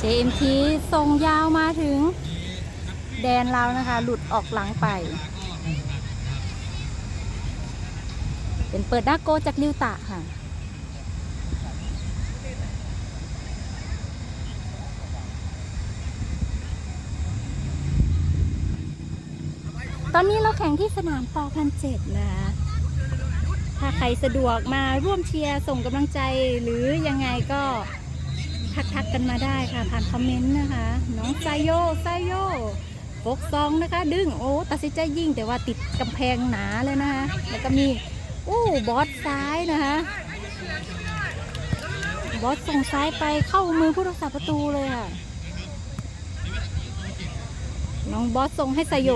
JMT ส่งยาวมาถึง แดนเรานะคะ หลุดออกหลังไป เป็นเปิดด้าโกจากลิวตะค่ะตอนนี้เราแข่งที่สนามปอพันเจ็ดนะคะถ้าใครสะดวกมาร่วมเชียร์ส่งกำลังใจหรือยังไงก็ ทักทักกันมาได้ค่ะ ผ่านคอมเมนต์นะคะ น้องไซโยไซโยฟกซองนะคะ ดึงโอ้ตัดสินใจยิ่งแต่ว่าติดกำแพงหนาเลยนะคะแล้วก็มีอู้บอสซ้ายนะคะบอสส่งซ้ายไปเข้ามือผู้รักษาประตูเลยค่ะ น้องบอสส่งให้ไซโย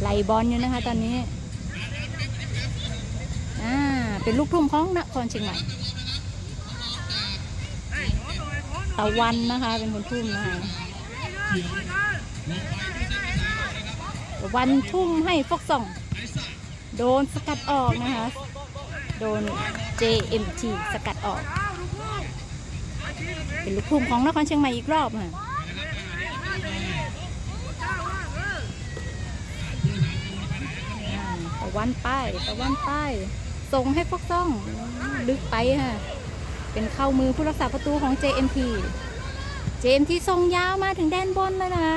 ไล่บอลอยู่นะคะตอนนี้อ่า เป็นลูกทุ่งของนครเชียงใหม่ตะวันนะคะเป็นคนทุ่มนะคะตะวันทุ่มให้ฟกส่อง โดนสกัดออกนะคะ โดน JMT สกัดออก เป็นลูกทุ่งของนครเชียงใหม่อีกรอบค่ะตะวันไปตะวันไป ส่งให้ฟอกซ่องลึกไปค่ะเป็นเข้ามือผู้รักษาประตูของ JMT JMT ส่งยาวมาถึงแดนบนเลยนะ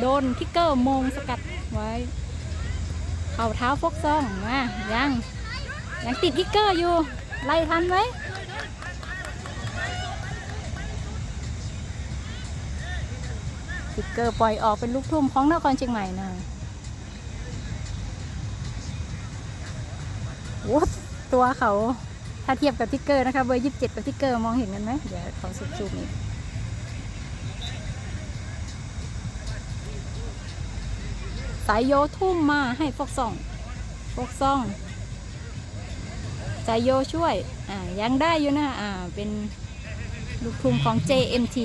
โดนทิกเกอร์มงสกัดไว้ เข่าเท้าฟอกซ่องมายังยังติดทิกเกอร์อยู่ ไล่ทันไหมทิกเกอร์ปล่อยออกเป็นลูกทุ่มของนครเชียงใหม่นะโอ้ ตัวเขาถ้าเทียบกับทิกเกอร์นะคะเบอร์ยี่สิบเจ็ดกับทิกเกอร์มองเห็นกันไหมเดี๋ยวขอซูมซูมอีกสายโยทุ่มมาให้ฟกซองฟกซองสายโยช่วยอ่ายังได้อยู่นะอ่าเป็นลูกทุ่มของ JMT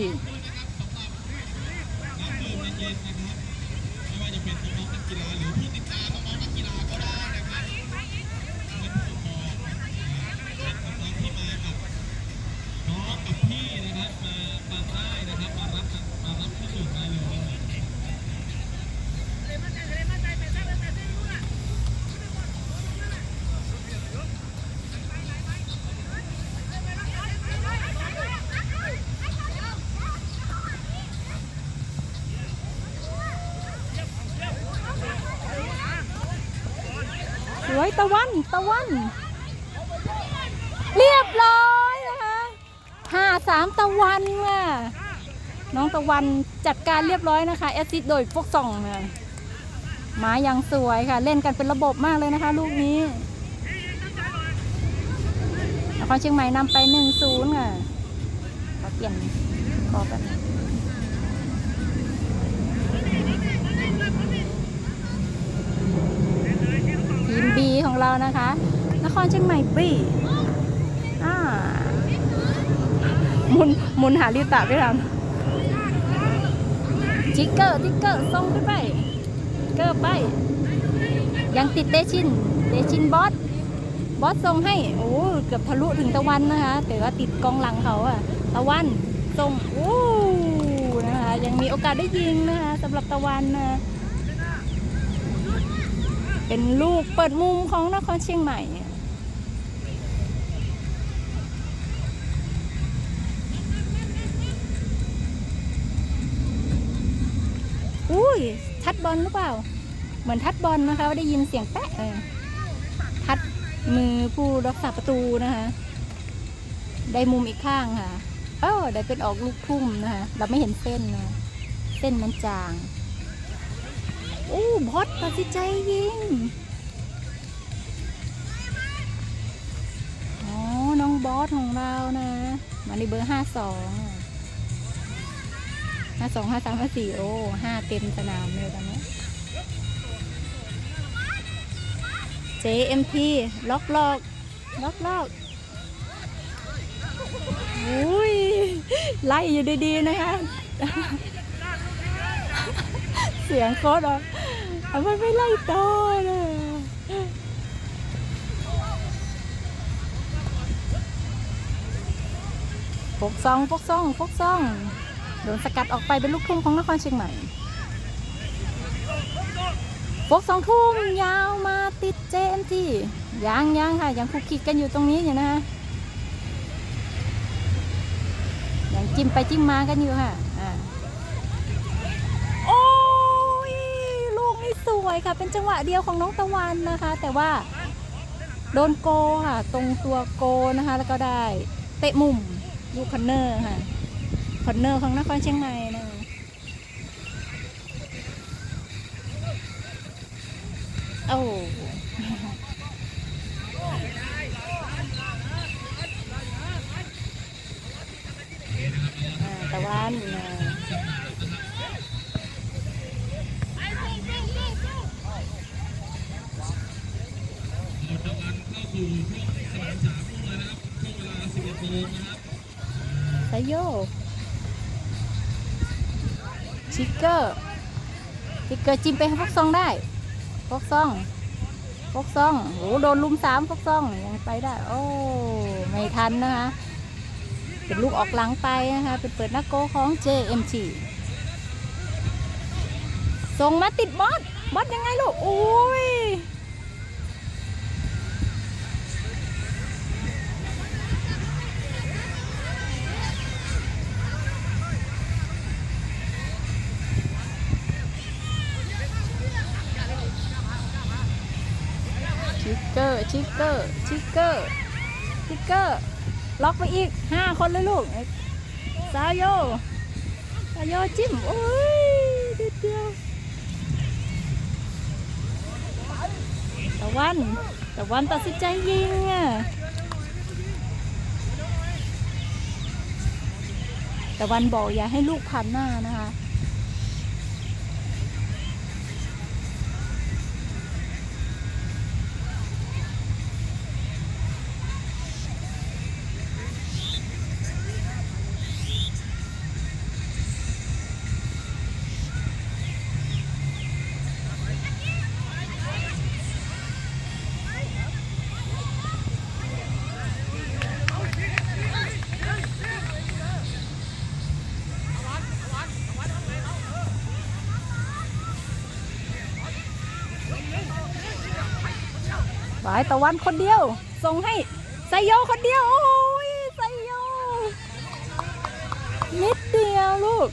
สวย ตะวันตะวัน เรียบร้อยนะคะห้าสามตะวันค่ะน้องตะวันจัดการเรียบร้อยนะคะแอซิดโดยพวกส่องค่ะหมายังสวยค่ะ เล่นกันเป็นระบบมากเลยนะคะ ลูกนี้นครเชียงใหม่นำไปหนึ่งศูนย์ค่ะขอเปลี่ยนขอแบบทีม B ของ เรานะคะ นครเชียงใหม่ B อ่ามุนมุนหาลิตาด้วยครับทิกเกอร์ทิกเกอร์ส่งขึ้นไปเกอร์ไป ยังติดเตชิน เตชินบอส บอสส่งให้ โอ้เกือบทะลุถึงตะวันนะคะ แต่ว่าติดกองหลังเขาอะตะวันส่งโอ้นะคะ ยังมีโอกาสได้ยิงนะคะสำหรับตะวันนะ เป็นลูกเปิดมุมของนครเชียงใหม่อุ้ย ทัดบอลหรือเปล่า เหมือนทัดบอลนะคะได้ยินเสียงแปะเออทัดมือผู้รักษาประตูนะคะ ได้มุมอีกข้างค่ะ เออได้เป็นออกลูกทุ่มนะคะ เราไม่เห็นเส้นนะ เส้นมันจาง โอ้บอสตัดสินใจยิงอ๋อน้องบอสของเรานะมาในเบอร์ห้าสองห้าสองห้าสามห้าสี่โอ้ห้าเต็มสนามเลยตอนนี้ JMT ล็อกล็อกล็อกล็อกอุ้ยไล่อยู่ดีๆนะคะ เสียงโคตรอะเอามันไม่ไล่ต่อเลยฟกซองฟกซองฟกซองโดนสกัดออกไปเป็นลูกทุ่งของนครเชียงใหม่ฟกสองทุ่มยาวมาติดเจมที่ยังยังค่ะ ยังคุกคิกกันอยู่ตรงนี้อยู่นะฮะยังจิ้มไปจิ้มมากันอยู่ค่ะ ค่ะ เป็นจังหวะเดียวของน้องตะวันนะคะ แต่ว่าโดนโกค่ะ ตรงตัวโกนะคะ แล้วก็ได้เตะมุมลูกคอนเนอร์ค่ะคอนเนอร์ของนครเชียงใหม่นะโอ้ เกอร์ติกเกอร์จิ้มไปให้ฟอกซองได้ฟอกซองฟอกซองโหโดนลุมสามฟอกซองยังไปได้ โอ้ไม่ทันนะคะ เป็นลูกออกหลังไปนะคะ เป็นเปิดหน้าโกของ JMT ส่งมาติดบอสบอสยังไงลูก โอ้ย ชิกเกอร์ชิกเกอร์ชิกเกอร์ ล็อกไปอีกห้าคนเลยลูกซาโยซาโยจิ้ม โอ้ยเดียวเดียวตะวันตะวันตัดสินใจยิงอะตะวันบอกอย่าให้ลูกพันหน้านะคะายตะวันคนเดียว ส่งให้ไซโยคนเดียว โอ้ยไซโยนิดเดียวลูก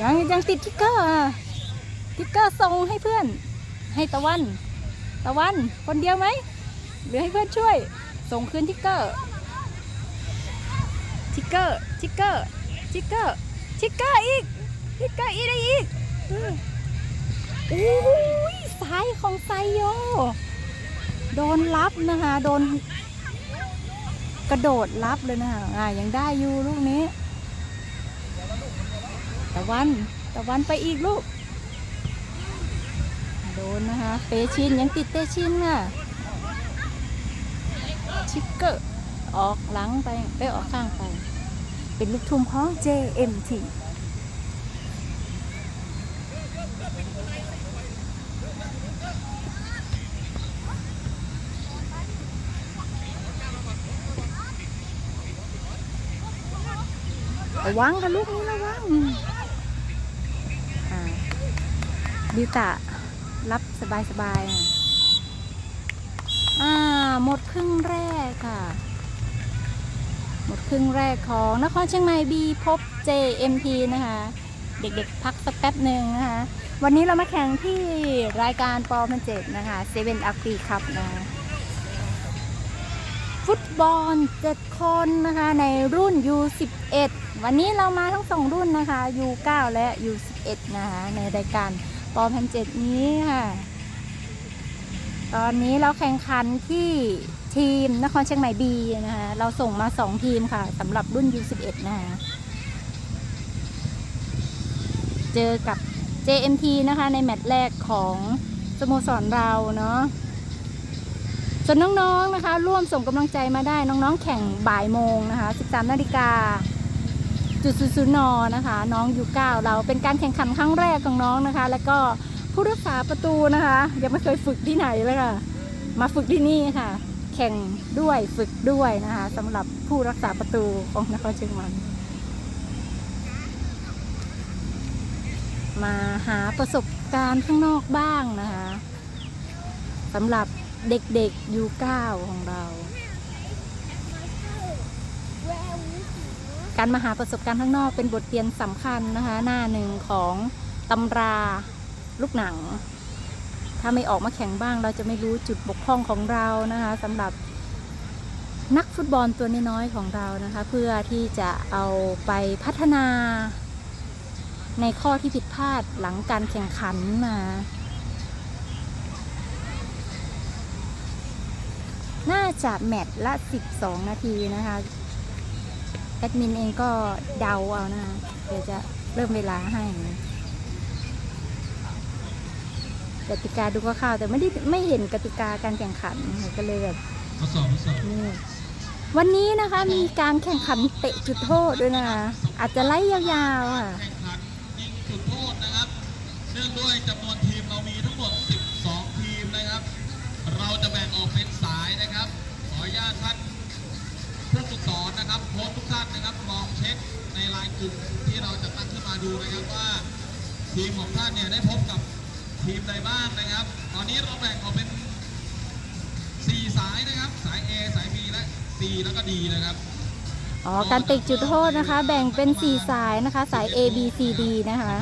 ยังยังติดทิกเกอร์อะทิกเกอร์ส่งให้เพื่อน ให้ตะวัน ตะวันคนเดียวไหมหรือให้เพื่อนช่วย ส่งคืนทิกเกอร์ทิกเกอร์ทิกเกอร์ทิกเกอร์ทิกเกอร์อีกทิกเกอร์อีกได้อีกออโอ้ย ซ้ายของไซโย โดนรับนะคะ โดนกระโดดรับเลยนะคะอ่ายังได้อยู่ลูกนี้ตะวันตะวันไปอีกลูก โดนนะคะ เตชินยังติดเตชินค่ะ ชิกเกอร์ออกหลังไปไปออกข้างไป เป็นลูกทุ่มของ JMT ระวังค่ะลูกนี้ระวังดิตะรับสบายสบายๆอ่าหมดครึ่งแรกค่ะ หมดครึ่งแรกของนครเชียงใหม่บีพบ JMT นะคะ เด็กๆ พักสักแป๊บหนึ่งนะคะ วันนี้เรามาแข่งที่รายการปอพันเจ็ดนะคะเซเว่นอัพปีคัพนะคะฟุตบอล 7 คนนะคะ ในรุ่น U11 วันนี้เรามาทั้งสองรุ่นนะคะ U9 และ U11 นะคะในรายการปอพันเจ็ดนี้ค่ะ ตอนนี้เราแข่งขันที่ทีมนครเชียงใหม่บีนะคะเราส่งมา 2 ทีมค่ะสำหรับรุ่น U11 นะคะเจอกับ JMT นะคะในแมตช์แรกของสโมสรเราเนาะส่วนน้องๆนะคะ ร่วมส่งกำลังใจมาได้น้องๆ แข่งบ่ายโมงนะคะ 13 นาฬิกา จุดศูนย์ศูนย์นอนะคะ น้องยูเก้าเราเป็นการแข่งขันครั้งแรกของน้องนะคะ แล้วก็ผู้รักษาประตูนะคะ ยังไม่เคยฝึกที่ไหนเลยค่ะ มาฝึกที่นี่ค่ะ แขข่งด้วยฝึกด้วยนะคะสำหรับผู้รักษาประตูของนครเชียงใหม่มาหาประสบการณ์ข้างนอกบ้างนะคะสำหรับเด็กๆยูเก้าของเรา การมาหาประสบการณ์ข้างนอกเป็นบทเรียนสำคัญนะคะ หน้าหนึ่งของตำราลูกหนัง ถ้าไม่ออกมาแข่งบ้าง เราจะไม่รู้จุดบกพร่องของเรานะคะสำหรับนักฟุตบอลตัวน้อยๆของเรานะคะ เพื่อที่จะเอาไปพัฒนาในข้อที่ผิดพลาดหลังการแข่งขันมาน่าจะแมตช์ละ 12 นาทีนะคะ แอดมินเองก็เดาเอานะคะเดี๋ยวจะเริ่มเวลาให้กติกาดูก็เข้าวๆแต่ไม่ได้ไม่เห็นกติกาการแข่งขันค่ะก็เลยแบบทดสอบทดสอบนี่วันนี้นะคะมีการแข่งขันเตะจุดโทษด้วยนะคะอาจจะไล่ยาวๆอะแข่งขันยิงจุดโทษนะครับเนื่องด้วยจำนวนทีมเรามีทั้งหมด 12 ทีมนะครับ เราจะแบ่งออกเป็นสายนะครับ ขออนุญาตท่านผู้ฝึก สอนนะครับโค้ชทุกท่านนะครับลองเช็คในไลน์กลุ่มที่เราจะตั้งขึ้นมาดูนะครับว่า ทีมของท่านเนี่ยได้พบกับทีมใดบ้างนะครับ ตอนนี้เราแบ่งออกเป็น 4 สายนะครับ สาย A สาย B และ C แล้วก็ D นะครับ อ๋อ การเตะจุดโทษนะคะ แบ่งเป็น 4 สายนะคะ สาย A B C D นะคะ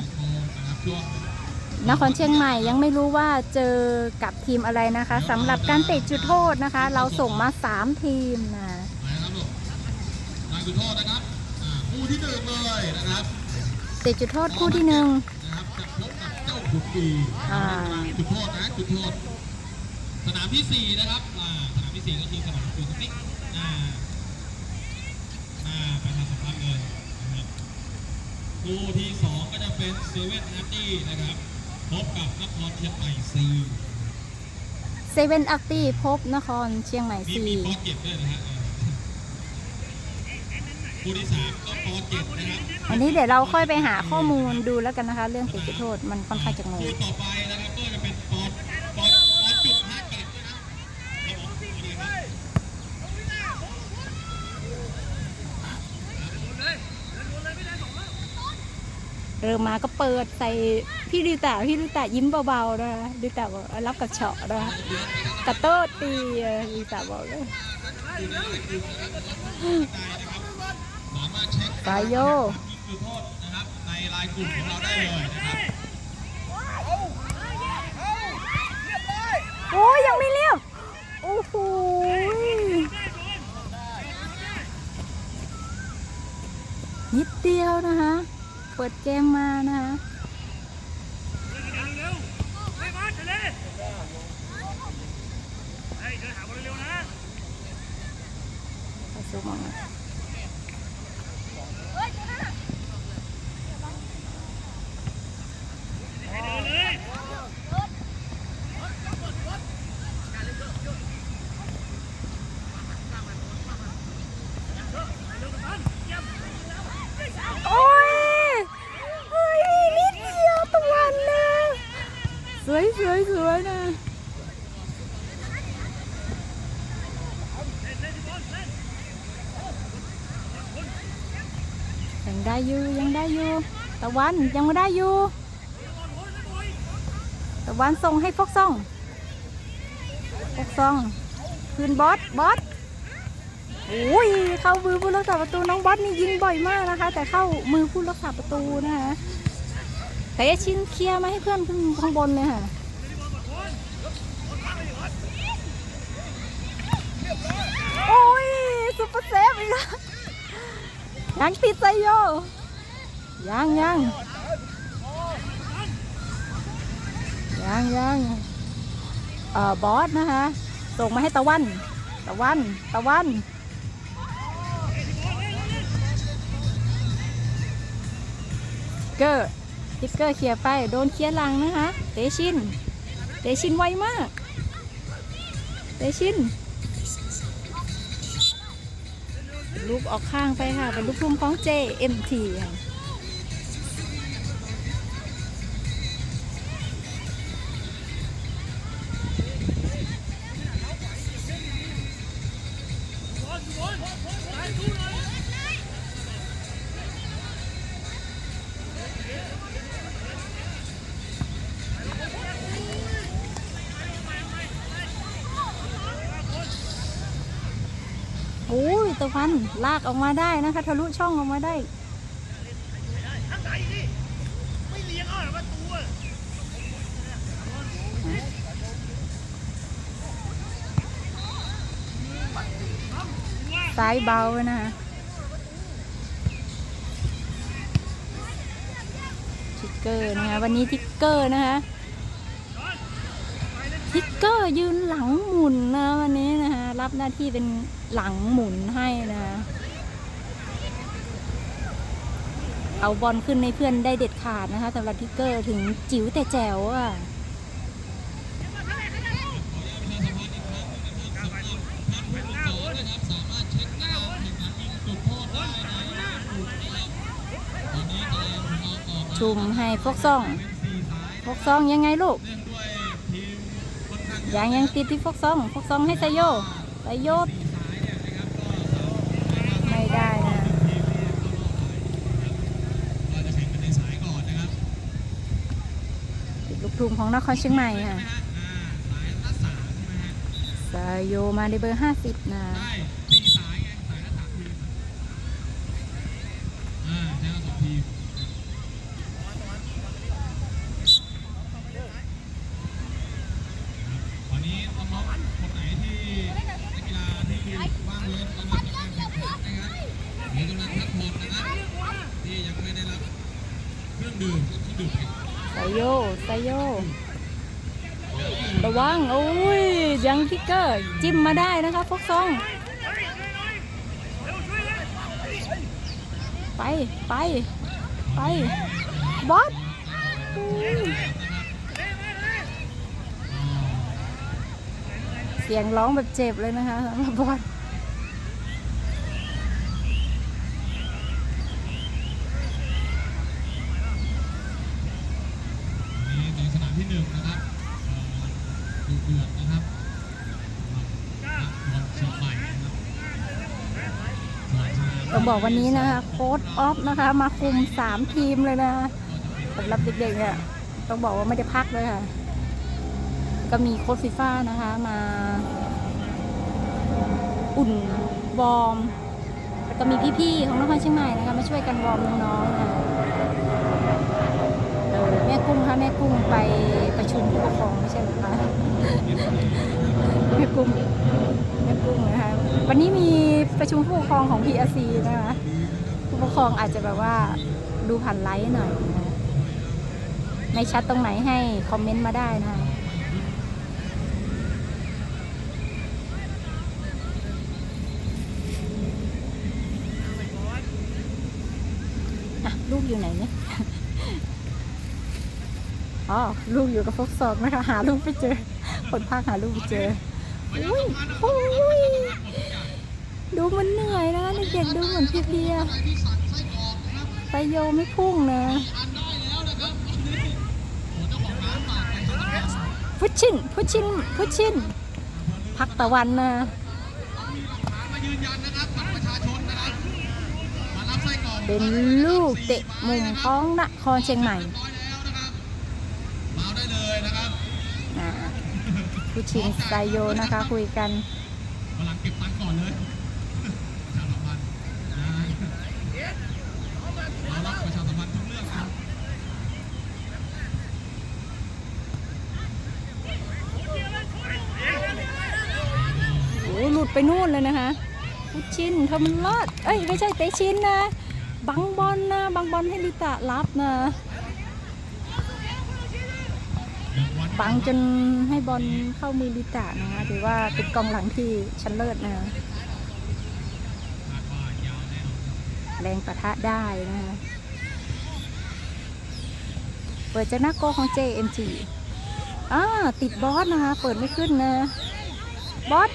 นครเชียงใหม่ยังไม่รู้ว่าเจอกับทีมอะไรนะคะสำหรับการเตะจุดโทษนะคะ เราส่งมา 3 ทีมนะ ไปนะครับลูกลาย จุดโทษนะครับอ่าคู่ที่หนึ่งเลยนะครับเตะจุดโทษคู่ที่หนึ่งนะครับจะพบกับเจ้าขุนปีอ่าจุดโทษนะจุดโทษ สนามที่สี่นะครับอ่าสนามที่สี่ก็คือสนามสวนสติ๊กอ่าอ่าประชาสัมพันธ์เลยนะครับคู่ที่สองก็จะเป็นเซเว่นอาร์ตี้นะครับพบกับนครเชียงใหม่ซีเซเว่นอักตี้พบนครเชียงใหม่มีซีมีปอเจ็ดด้วยนะฮะเออ คู่ที่สามก็ปอเจ็ดนะครับอันนี้เดี๋ยวเราค่อยไปหาข้อมูลดูแล้วกันนะคะ เรื่องเตะจุดโทษมันค่อนข้างจะงงคู่ต่อไปนะครับก็จะเป็นปอปอนปจุดห้าแปดด้วยนะครับเริ่มมาก็เปิดใส่พี่ดิวตาพี่ดิวตายิ้มเบาๆนะคะดิวตาบอกรับกับเฉาะนะคะกระโต้ตีดิวตาบอกเลยารถเช็คสายโยยิงจุดโทษนะครับในไลน์กลุ่มของเราได้เลยนะครับโอ้ยยังไม่เรียบโอ้โหนิดเดียวนะคะเปิดเกมมานะคะไปสู้มองนะโอ้ยเฮ้ยนิดเดียวตะวันนะสวยสวยสวยนะ ยังได้อยู่ยังได้อยู่ตะวันยังไม่ได้อยู่ตะวันส่งให้ฟกซ่องฟกซ่องคืนบอสบอสโอ้ยเข้ามือผู้รักษาประตูน้องบอสนี่ยิงบ่อยมากนะคะ แต่เข้ามือผู้รักษาประตูนะคะแต่ยชินเคลียร์มาให้เพื่อนขึ้นข้างบนเลยค่ะโอ้ยซุปเปอร์เซฟอีกแล้ว ยังติดใจโยยังยังยังยังเอ่อบอสนะคะส่งมาให้ตะวัน ตะวัน ตะวัน เกอร์ทิกเกอร์เคลียร์ไป โดนเคลียร์ลังนะคะ เตชิน เตชินไวมาก เตชิน ลูกออกข้างไปค่ะ เป็นลูกทุ่งของ JMT ค่ะ ลากออกมาได้นะคะทะลุช่องออกมาได้ทั้งไหนนี่ไม่เลี้ยงเอาเหรอประตูซ้ายเบานะคะทิกเกอร์นะคะวันนี้ทิกเกอร์นะคะทิกเกอร์ยืนหลังหมุนนะวันนี้นะคะรับหน้าที่เป็น หลังหมุนให้นะเอาบอลขึ้นในเพื่อนได้เด็ดขาดนะคะสำหรับทิกเกอร์ถึงจิ๋วแต่แจ๋วอะชุมให้พวกซ่องพวกซ่องยังไงลูกยังยังติดที่พวกซ่องพวกซ่องให้ไซโยไซโยไม่ได้นะ ก็จะแข่งกันในสายก่อนนะครับ ติดลูกทุ่งของนครเชียงใหม่ค่ะอ่าสายละสามใช่ไหมฮะไซโยมาในเบอร์ห้าสิบนะ ได้สี่สายไงสายละสามทีมอ่าใช้ละสองทีมวันนี้น้องๆคนไหนที่นักกีฬาที่ว่างเว้นกำลังจะการแข่งขันนะครับหรือกำลังพักผ่อนนะครับที่ยังไม่ได้รับเครื่องดื่มเครื่องดื่ม ไซโยไซโยระวัง โอ้ย ยังทิกเกอร์ จิ้มมาได้นะคะพวกซอง ไปไปไปบอสเสียงร้องแบบเจ็บเลยนะคะสำหรับบอสในสนามที่หนึ่งนะครับดูเดือดนะครับนักบอลเชียงใหม่นะครับส่วนสนาม ต้อง บอกวันนี้นะคะโค้ดออฟนะคะ มาคุมสามทีมเลยนะสำหรับเด็กๆเนี่ยต้องบอกว่าไม่ได้พักเลยค่ะ ก็มีโค้ดฟีฟ่านะคะมา อุ่นวอร์มแล้วก็มีพี่ๆของนครเชียงใหม่นะคะมาช่วยกันวอร์มน้องๆนะเออแม่กุ้งคะแม่กุ้งไปกครองไม่ใช่เหรอคะแม่กุ้งแม่กุ้งนะคะวันนี้มีประ ชุมผู้ปกครองของ PRC นะคะผู้ปกครองอาจจะแบบว่าดูผ่านไลฟ์หน่อยนะไม่ชัดตรงไหนให้คอมเมนต์มาได้นะลูกอยู่ไหนเนี่ย อ๋อ ลูกอยู่กับพวกสอบนะคะหาลูกไม่เจอ คนภาคหาลูกไม่เจออุ้ยโอ้ย ดูมันเหนื่อยนะเด็กๆดูเหมือนเพลียๆไปโยไม่พุ่งนะพุชชินพุชชินพุชชินพักตะวันนะมายืนยันนะครับบัตรประชาชนนะครับมารับไส้กรอกเป็นลูกเตะมุมของนครเชียงใหม่ร้อยแล้วนะครับมาได้เลยนะครับอ่าผู้ชินไซโยนะคะคุยกันวันหลังเก็บตังค์ก่อนเลยประชาสัมพันธ์นะเรารับประชาสัมพันธ์ทุกเรื่องครับ โอ้หลุด ไปนู่นเลยนะคะผู้ชินเธอมันรอดเอ้ยไม่ใช่เตชินนะบังบอลนะบังบอลให้ลิตะรับนะบังจนให้บอลเข้ามือลิตะนะคะถือว่าเป็นกองหลังที่ชั้นเลิศนะแน่นอนแรงประทะได้นะคะเปิดจากหน้าโกของ JMG อ่าติดบอสนะคะ เปิดไม่ขึ้นนะ บอส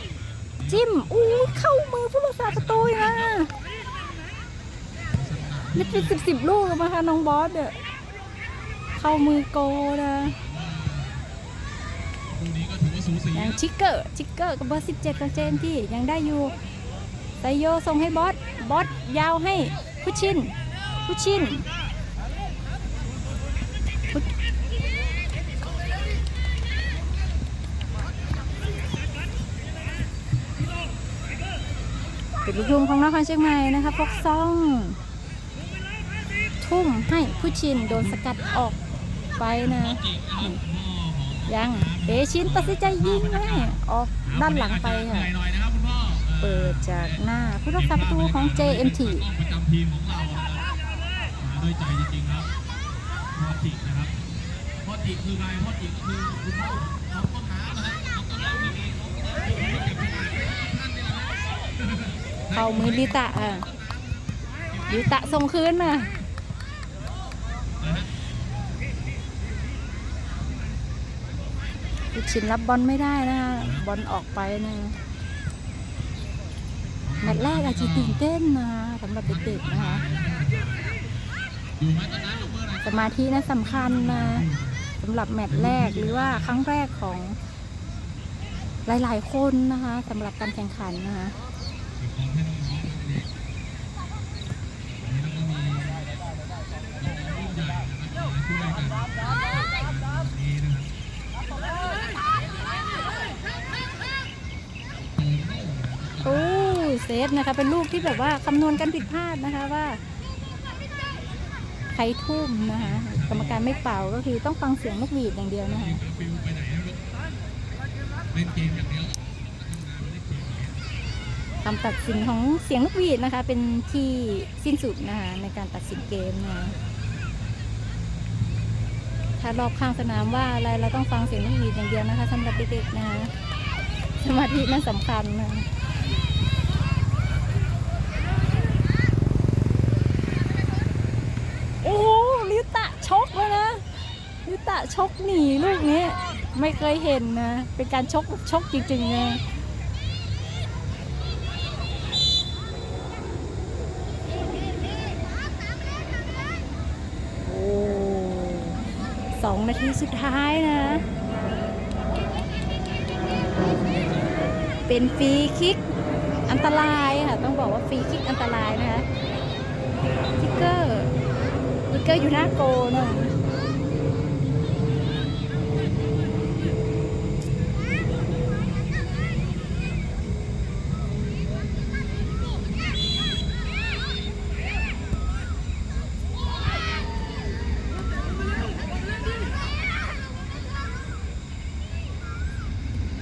จิ้มอู้เข้ามือผู้รักษาประตูอีกนะนี่เป็นสิบสิบลูกแล้วมั้งคะน้องบอสเด้อเข้ามือโกนะคู่นี้ก็ถือว่าสูสียังชิกเกอร์ชิกเกอร์กับเบอร์สิบเจ็ดของ JMG ยังได้อยู่ไซโยส่งให้บอสบอสยาวให้พุชินพุชิน เป็นลูกทุ่งของนครเชียงใหม่นะคะฟกซอง ทุ่มให้พุชินโดนสกัดออกไปนะ ยังเตชินตัดสินใจยิงให้ออกด้านหลังไปค่ะเปิดจากหน้าผู้รักษาประตูของ JMT ประจำทีของเรานะครับมาด้วยใจจริงๆครับพ่อจิกนะครับพ่อจิกคือใครพ่อจิกก็คือคุณพ่อน้องต้นน้ำนะฮะน้องต้นน้ำคือน้องต้นน้ำที่เก็บขยะท่านนี่แหละครับ เข้ามือลิตะอะลิตะส่งคืนน่ะลูกชินรับบอลไม่ได้นะคะบอลออกไปนะแมตช์แรกอาจจะตื่นเต้นนะสำหรับเด็กๆนะคะอยู่ไหมต้นน้ำยกมือหน่อยสมาธินะสำคัญนะสำหรับแมตช์แรกหรือว่าครั้งแรกของหลายๆคนนะคะสำหรับการแข่งขันนะคะ อีกคนให้น้องๆเด็กๆวันนี้เราก็มีน้องๆรุ่นใหญ่นะครับมาช่วยกันวันนี้นะครับ โอ้เซฟนะคะ เป็นลูกที่แบบว่าคำนวณกันผิดพลาดนะคะว่าใครทุ่มนะคะกรรมการไม่เป่าก็คือต้องฟังเสียงนกหวีดอย่างเดียวนะคะทำงานไม่ได้เกมอย่างเดียวคำตัดสินของเสียงนกหวีดนะคะ เป็นที่สิ้นสุดนะคะในการตัดสินเกมนะคะถ้ารอบข้างสนามว่าอะไรเราต้องฟังเสียงนกหวีดอย่างเดียวนะคะสำหรับเด็กๆนะคะสมาธินั่นสำคัญนะคะโอ้โหลิวตะชกเลยนะลิว ตะชกหนีลูกนี้ ไม่เคยเห็นนะ เป็นการชกชกจริงๆเลยโอ้สองนาทีสุดท้ายนะ เป็นฟรีคิกอันตรายค่ะ ต้องบอกว่าฟรีคิกอันตรายนะคะทิกเกอร์ทิกเกอร์อยู่หน้าโกนะ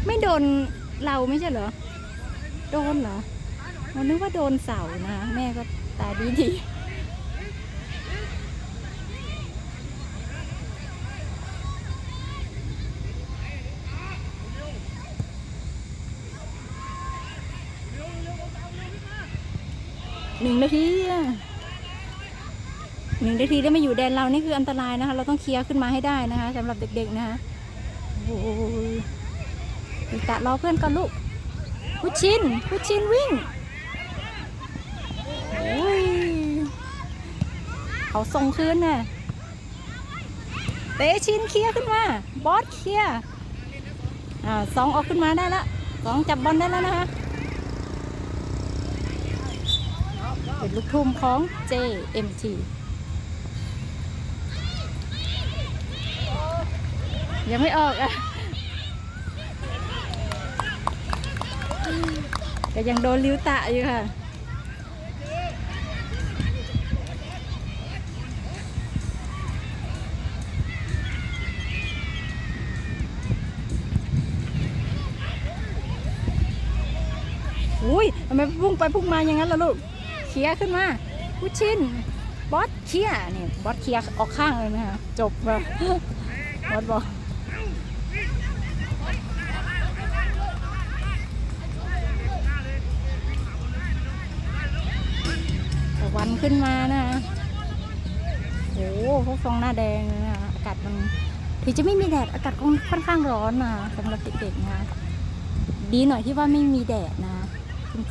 ไม่โดนเราไม่ใช่เหรอ โดนเหรอเรานึกว่าโดนเสานะ แม่ก็ตาดีดีหนึ่งนาทีหนึ่งนาทีได้มาอยู่แดนเรานี่คืออันตรายนะคะ เราต้องเคลียร์ขึ้นมาให้ได้นะคะสำหรับเด็กๆนะคะโอ้ ยลิตะรอเพื่อนก่อนลูกพุชชินพุชชินวิ่งเขาส่งคืนน่ะเตชินเคลียร์ขึ้นมา บอสเคลียร์อ่าสองออกขึ้นมาได้ละสองจับบอลได้แล้วนะคะเป็นลูกทุ่มของ JMT ยังไม่ออกอะ แต่ยังโดนลิ้วตะอยู่ค่ะ อุ้ยทำไมพุ่งไปพุ่งมาอย่างนั้นล่ะลูกเคลียขึ้นมาผู้ชินบอสเคลียเนี่ยบอสเคลียออกข้างเลยนะคะจบแบบบอสบอก ขึ้นมานะโอ้โหพวกฟองหน้าแดงนะอากาศมันถึงจะไม่มีแดดอากาศก็ค่อนข้างร้อนนะสำหรับเด็กๆนะดีหน่อยที่ว่าไม่มีแดดนะ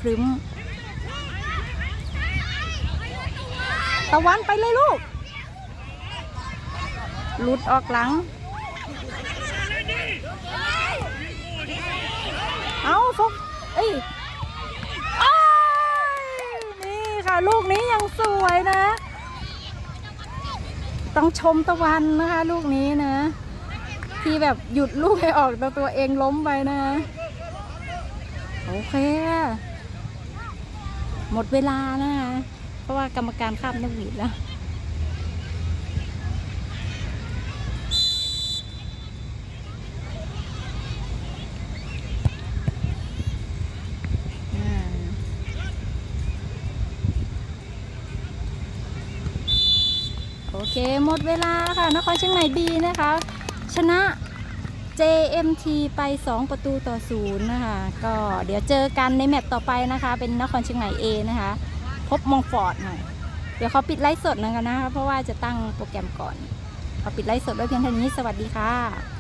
ครึ้มตะวันไปเลยลูกหลุดออกหลัง เอาฟกเอ้ยอ้าว ลูกนี้ยังสวยนะ ต้องชมตะวันนะคะ ลูกนี้นะ ที่แบบหยุดลูกให้ออกแต่ตัวเองล้มไปนะ โอเค หมดเวลานะคะเพราะว่ากรรมการข้ามนกหวีดแล้ว เค หมดเวลาค่ะ นครเชียงใหม่บีนะคะ ชนะ JMT ไป 2 ประตูต่อศูนย์นะคะ ก็เดี๋ยวเจอกันในแมตต์ต่อไปนะคะ เป็นนครเชียงใหม่ A นะคะ พบมองฟอร์ดหน่อยเดี๋ยวเขาปิดไลฟ์สดนะคะนะคะ เพราะว่าจะตั้งโปรแกรมก่อนเขาปิดไลฟ์สดไว้เพียงเท่านี้ สวัสดีค่ะ